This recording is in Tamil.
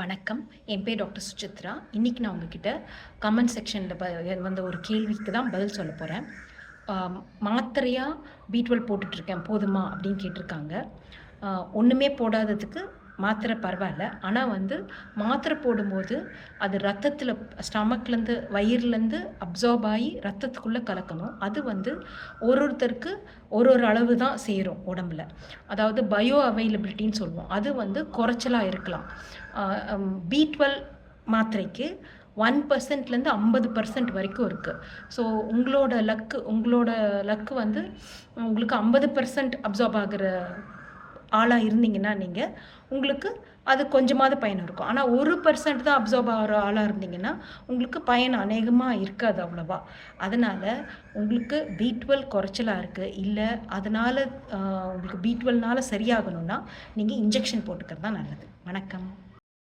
வணக்கம். என் பேர் டாக்டர் சுசித்ரா. இன்றைக்கி நான் உங்ககிட்ட கமெண்ட் செக்ஷனில் ப வந்த ஒரு கேள்விக்கு தான் பதில் சொல்ல போகிறேன் மாத்திரையாக பீட்வெல் போட்டுட்ருக்கேன் போதுமா அப்படின்னு கேட்டிருக்காங்க. ஒன்றுமே போடாததுக்கு மாத்திரை பரவாயில்ல. ஆனால் வந்து மாத்திரை போடும்போது அது ரத்தத்தில் ஸ்டமக்லேருந்து வயிறுலேருந்து அப்சார்ப் ஆகி ரத்தத்துக்குள்ளே கலக்கணும். அது வந்து ஒரு ஒருத்தருக்கு ஒரு ஒரு அளவு தான் சேரும் உடம்புல. அதாவது பயோ அவைலபிலிட்டின்னு சொல்லுவோம். அது வந்து குறைச்சலாக இருக்கலாம். பி டுவெல் மாத்திரைக்கு ஒன் பர்சன்ட்லேருந்து ஐம்பது பர்சன்ட் வரைக்கும் இருக்குது ஸோ உங்களோட லக்கு உங்களோட லக்கு வந்து உங்களுக்கு ஐம்பது பர்சன்ட் அப்சார்ப் ஆகிற ஆளாக இருந்தீங்கன்னா நீங்கள் உங்களுக்கு அது கொஞ்சமாவது பயன் இருக்கும். ஆனால் ஒரு பர்சன்ட் தான் அப்சர்வ் ஆகிற ஆளாக இருந்தீங்கன்னா உங்களுக்கு பயன் அநேகமாக இருக்காது அவ்வளோவா. அதனால் உங்களுக்கு பி டுவெல் குறைச்சலாக இருக்குது இல்லை அதனால் உங்களுக்கு பி டுவெல்னால் சரியாகணும்னா நீங்கள் இன்ஜெக்ஷன் போட்டுக்கிறது தான் நல்லது. வணக்கம்.